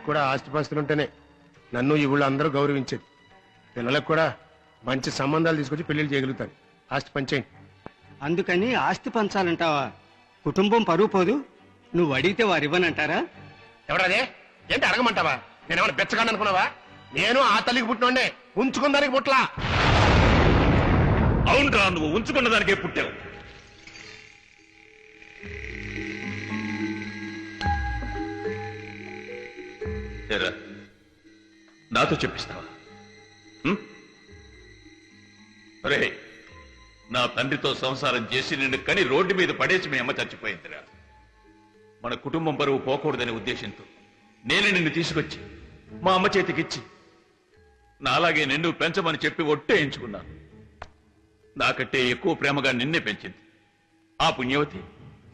నాకు కూడా ఆస్తిపాస్తులు ఉంటేనే నన్ను ఈ ఊళ్ళో అందరూ గౌరవించేది. పిల్లలకు కూడా మంచి సంబంధాలు తీసుకొచ్చి పెళ్ళిళ్ళు చేయగలుగుతాను ఆస్తి పంచేయండి. అందుకని ఆస్తి పంచాలంటావా? కుటుంబం పరువు పోదు. నువ్వు అడిగితే వారు ఇవ్వనంటారా? ఎవరదే? ఏంటి అడగమంటావా? నేనేమన్నా బెచ్చగాను అనుకున్నావా? నేను ఆ తల్లికి పుట్టినోడే ఉంచుకుందానికి పుట్లా అవునరా నువ్వు ఉంచుకున్న దానికే పుట్టావు. ఏరా, నాతో చెప్పిస్తావా? రే నా తండ్రితో సంసారం చేసి నిన్ను కని రోడ్డు మీద పడేసి మీ అమ్మ చచ్చిపోయిందిరా. మన కుటుంబం పరువు పోకూడదనే ఉద్దేశంతో నేను నిన్ను తీసుకొచ్చి మా అమ్మ చేతికిచ్చి నాలాగే నిన్ను పెంచమని చెప్పి ఒట్టేయించుకున్నాను నాకంటే ఎక్కువ ప్రేమగా నిన్నే పెంచింది. ఆ పుణ్యవతి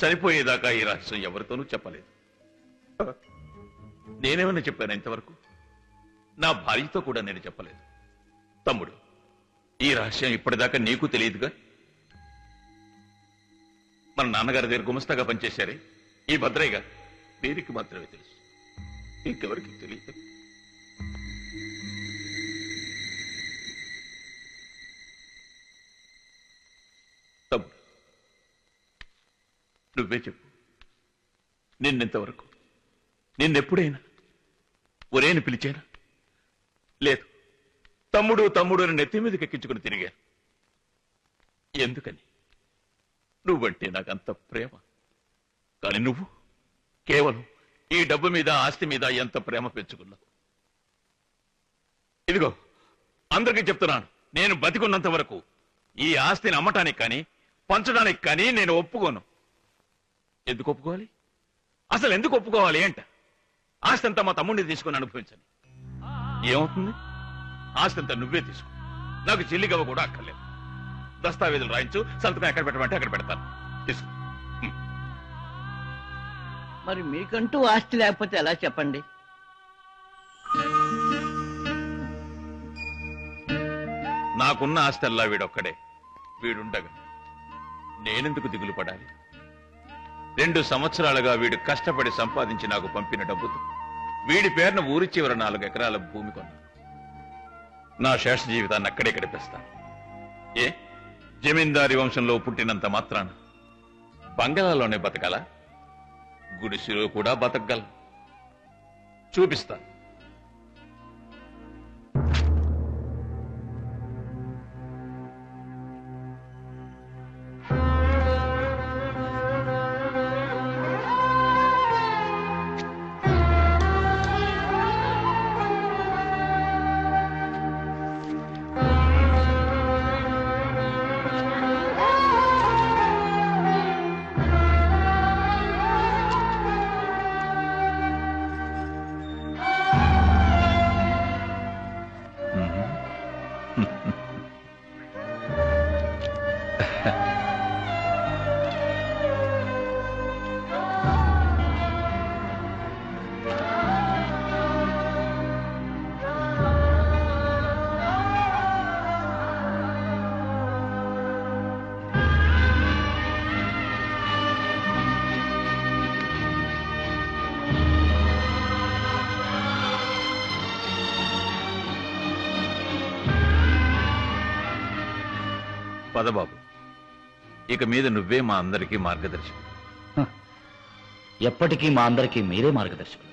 చనిపోయేదాకా ఈ రహస్యం ఎవరితోనూ చెప్పలేదు. నేనేమైనా చెప్పాను ఇంతవరకు? నా భార్యతో కూడా నేను చెప్పలేదు. తమ్ముడు ఈ రహస్యం ఇప్పటిదాకా నీకు తెలియదుగా? మన నాన్నగారి దగ్గర గుమస్తాగా పనిచేశారే? ఈ భద్రయ్య గారు వీరికి మాత్రమే తెలుసు. ఇంకెవరికి తెలియదు? తమ్ముడు నువ్వే చెప్పు. నిన్నెంతవరకు? నిన్నెప్పుడైనా? ఒరేని పిలిచాను. లేదు తమ్ముడు తమ్ముడు అని నెత్తి మీదకి ఎక్కించుకుని తిరిగాను. ఎందుకని? నువ్వంటే నాకంత ప్రేమ. కానీ నువ్వు కేవలం ఈ డబ్బు మీద ఆస్తి మీద ఎంత ప్రేమ పెంచుకున్నావు? ఇదిగో అందరికీ చెప్తున్నాను నేను బతికున్నంత వరకు ఈ ఆస్తిని అమ్మటానికి కానీ పంచడానికి కానీ నేను ఒప్పుకోను. ఎందుకు ఒప్పుకోవాలి? అసలు ఎందుకు ఒప్పుకోవాలి ఏంట ఆస్తి అంతా మా తమ్ముడిని తీసుకుని అనుభవించని ఏమవుతుంది? ఆస్తి అంతా నువ్వే తీసుకో. నాకు చెల్లిగవ కూడా అక్కర్లేదు. దస్తావేజులు రాయించు సంతకం ఎక్కడ పెట్టమంటే అక్కడ పెడతాను. తీసుకో. మరి మీకంటూ ఆస్తి లేకపోతే ఎలా చెప్పండి? నాకున్న ఆస్తి అల్లా వీడొక్కడే. వీడుండగా నేనెందుకు దిగులు పడాలి రెండు సంవత్సరాలుగా వీడు కష్టపడి సంపాదించి నాకు పంపిన డబ్బుతో వీడి పేరున ఊరి చివర నాలుగు ఎకరాల భూమి కొన్నా నా శేష జీవితాన్ని అక్కడే గడిపేస్తాను ఏ? జమీందారి వంశంలో పుట్టినంత మాత్రాన బంగాళాలోనే బతకాల? గుడిసెలో కూడా బతకగల. చూపిస్తాను పదబాబు ఇక మీద నువ్వే మా అందరికీ మార్గదర్శకుడు. ఎప్పటికీ మా అందరికీ మీరే మార్గదర్శకులు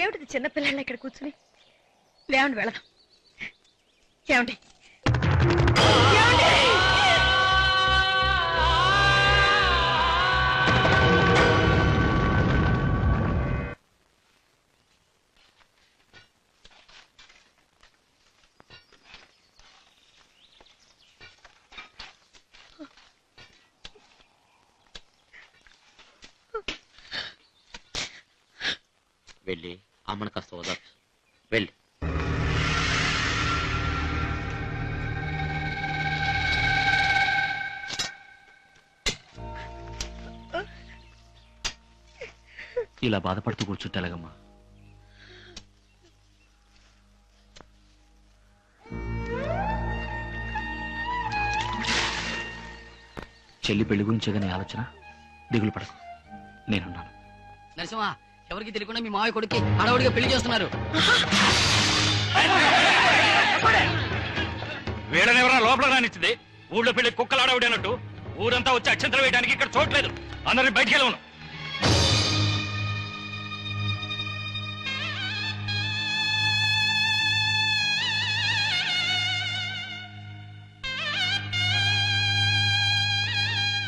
ఏమిటిది చిన్నపిల్లలు ఇక్కడ కూర్చుని లేవండి వెళదాం ఏమండి ఏమండి? వెళ్ళి అమ్మను కాస్త ఓదార్చు వెళ్ళి. ఇలా బాధపడుతూ కూర్చుంటే ఎలాగమ్మా? చెల్లి పెళ్ళి గురించేగా నీ ఆలోచన? దిగులు పడకు. నేనున్నాను. నరసింహ ఎవరికి తెలియకుండా మీ మావయ్య కొడుక్కి హడావుడిగా పెళ్ళి చేస్తున్నారు. వీళ్ళని ఎవరైనా లోపల రానిచ్చింది? ఊళ్ళో పెళ్ళి కుక్కలు ఆడవిడన్నట్టు ఊరంతా వచ్చి అక్షంతలు వేయడానికి ఇక్కడ చూడలేదు అందరిని బయటికి వెళ్ళను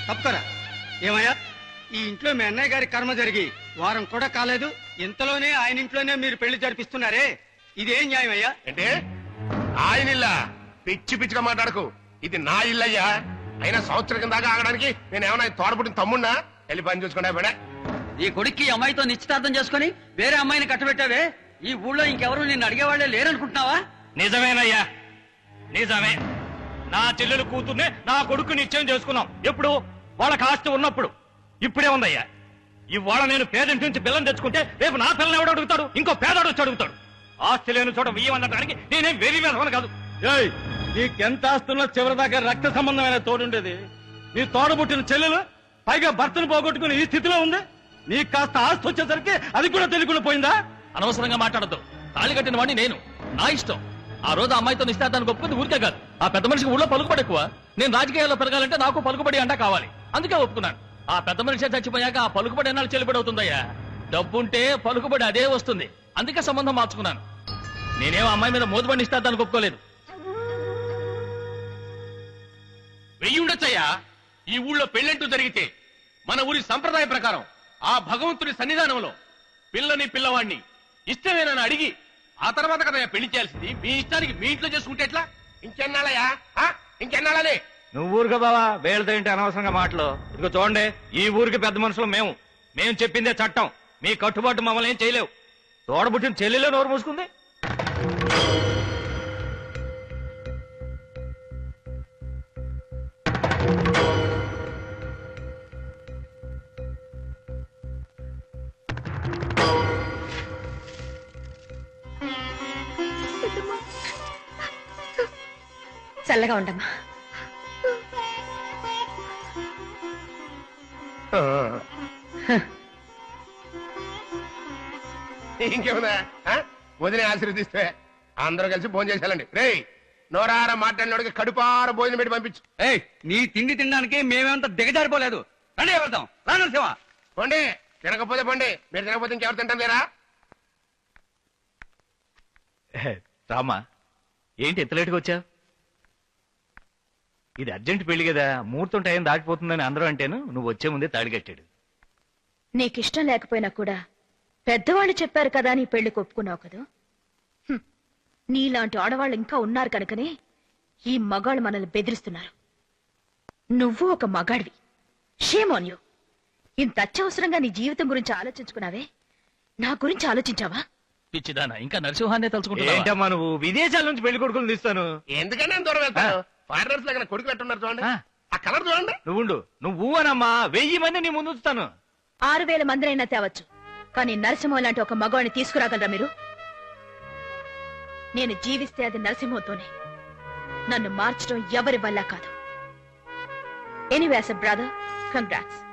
తప్పుకరా ఏమయ్యా? ఈ ఇంట్లో మీ అన్నయ్య గారి కర్మ జరిగి వారం కూడా కాలేదు. ఇంతలోనే ఆయన ఇంట్లోనే మీరు పెళ్ళి జరిపిస్తున్నారే. ఇదేం న్యాయం అయ్యా? అంటే ఆయన ఇల్లా. పిచ్చి పిచ్చిగా మాట్లాడకు. ఇది నా ఇల్లయ్యా అయినా సంవత్సరం కింద దాకా ఆగడానికి నేను ఏమన్నా తోడపుట్టిన తమ్ముడినా వెళ్ళి పని చూసుకున్నా బిడ ఈ కొడుక్కి ఈ అమ్మాయితో నిశ్చితార్థం చేసుకుని వేరే అమ్మాయిని కట్టబెట్టావే? ఈ ఊళ్ళో ఇంకెవరు నిన్ను అడిగేవాళ్ళే లేరనుకుంటున్నావా? నిజమేనయ్యా. నిజమే. నా చెల్లెలు కూతుర్నే నా కొడుకు నిశ్చయం చేసుకున్నాం. ఎప్పుడు? వాళ్ళకి ఆస్తి ఉన్నప్పుడు. ఇప్పుడే ఉందయ్యా. ఇవాళ నేను పేదింటి నుంచి పిల్లని తెచ్చుకుంటే రేపు నా పిల్లని ఎవడు అడుగుతాడు? ఇంకో పేదోడు వచ్చి అడుగుతాడు. ఆస్తి లేని చోట వియ్యమనడానికి నేనేం వెరీ వేసవని కాదు. ఏయ్ నీకెంత ఆస్తున్నా చివరి దాకా రక్త సంబంధమైన తోడుండేది. నీ తోడబుట్టిన చెల్లెలు పైగా భర్తను పోగొట్టుకుని ఈ స్థితిలో ఉంది. నీకు కాస్త ఆస్తి వచ్చేసరికి అది కూడా తెలియకుండా పోయిందా? అనవసరంగా మాట్లాడద్దు. తాళి కట్టిన వాడిని నేను. నా ఇష్టం. ఆ రోజు అమ్మాయితో నిశ్చితార్థానికి ఒప్పుకుంది ఊరికే కాదు. ఆ పెద్ద మనిషికి ఊళ్ళో పలుకుబడి ఎక్కువ. నేను రాజకీయాల్లో పెరగాలంటే నాకు పలుకుబడి అంటా కావాలి. అందుకే ఒప్పుకున్నాను. ఆ పెద్ద మనిషి చచ్చిపోయాక ఆ పలుకుబడి ఎన్నాళ్ళు చెల్లిబడి అవుతుందయ్యా? డబ్బుంటే పలుకుబడి అదే వస్తుంది. అందుకే సంబంధం మార్చుకున్నాను. నేనేం అమ్మాయి మీద మోదుబడి నిశ్చితార్థానికి ఒప్పుకోలేదు. వెయ్యి ఉండొచ్చయ్యా ఈ ఊళ్ళో పెళ్ళంటూ జరిగితే మన ఊరి సంప్రదాయ ప్రకారం ఆ భగవంతుడి సన్నిధానంలో పిల్లని పిల్లవాడిని ఇష్టమేనని అడిగి ఆ తర్వాత కదా పెళ్ళి చేయాల్సింది. మీ ఇష్టానికి మీ ఇంట్లో చేసుకుంటే ఎట్లా? ఇంకెన్నాళ్ళయా ఆ? నువ్వు ఊరుగా బావా వేళ్ళతో ఏంటి అనవసరంగా మాటలు. ఇదిగో చూడండి ఈ ఊరికి పెద్ద మనుషులు మేము. మేము చెప్పిందే చట్టం. మీ కట్టుబాటు మమ్మల్ని ఏం చేయలేవు. తోడబుట్టిన చెల్లెలో నోరు మూసుకుంది. చల్లగా ఉండమ్మా. ఇంకేముందా? ఆ? వదిన ఆశీర్వదిస్తే. అందరూ కలిసి భోజనం చేసేయాలండి. రేయ్ నోరార మాట్లాడినోడికి కడుపార భోజనం పెట్టి పంపించు. ఏయ్ నీ తిండి తినడానికి మేమేమంత దిగజారిపోలేదు. రండి వెళ్తాం రా నరసింహ. పండి తినకపోతే పండి. మీరు తినకపోతే ఇంకెవరు తింటారు లేరా రామా ఏంటి ఎంత లేటుగా వచ్చా ఇది అర్జెంట్ పెళ్ళి కదా. ముహూర్తం టైం దాటిపోతుందని అందరూ అంటేను నువ్వు వచ్చే ముందే తాడి కట్టాడు. నీకిష్టం లేకపోయినా కూడా పెద్దవాళ్ళు చెప్పారు కదా నీ పెళ్ళికి ఒప్పుకున్నావు కదా. హ్మ్. నీలాంటి ఆడవాళ్ళు ఇంకా ఉన్నారు కనుకనే ఈ మగాళ్ళు మనల్ని బెదిరిస్తున్నారు. నువ్వు ఒక మగాడివి. షేమ్ ఆన్ యూ ఇంత అత్యవసరంగా నీ జీవితం గురించి ఆలోచించుకున్నావే? నా గురించి ఆలోచించావా? పిచ్చిదానా ఇంకా నరసింహాన్నే ఏంటమ్మా నువ్వు? విదేశాల నుంచి పెళ్ళి కొడుకులు తీస్తాను. ఎందుకని అంత దూరం వెళ్తాను ఫారినర్స్ దగ్గర కొడుకు పెట్టున్నారు చూడండి. ఆ. ఆ కలర్ చూడండి. నువ్వుండు. నువ్వు అనమ్మా వెయ్యి మంది నీ ముందు ఉంచుతాను. ఆరు వేల మందినైనా తేవచ్చు. కానీ నరసింహం లాంటి ఒక మగవాడిని తీసుకురాగలరా మీరు? నేను జీవిస్తే అది నరసింహంతోనే. నన్ను మార్చడం ఎవరి వల్ల కాదు. Anyways brother congrats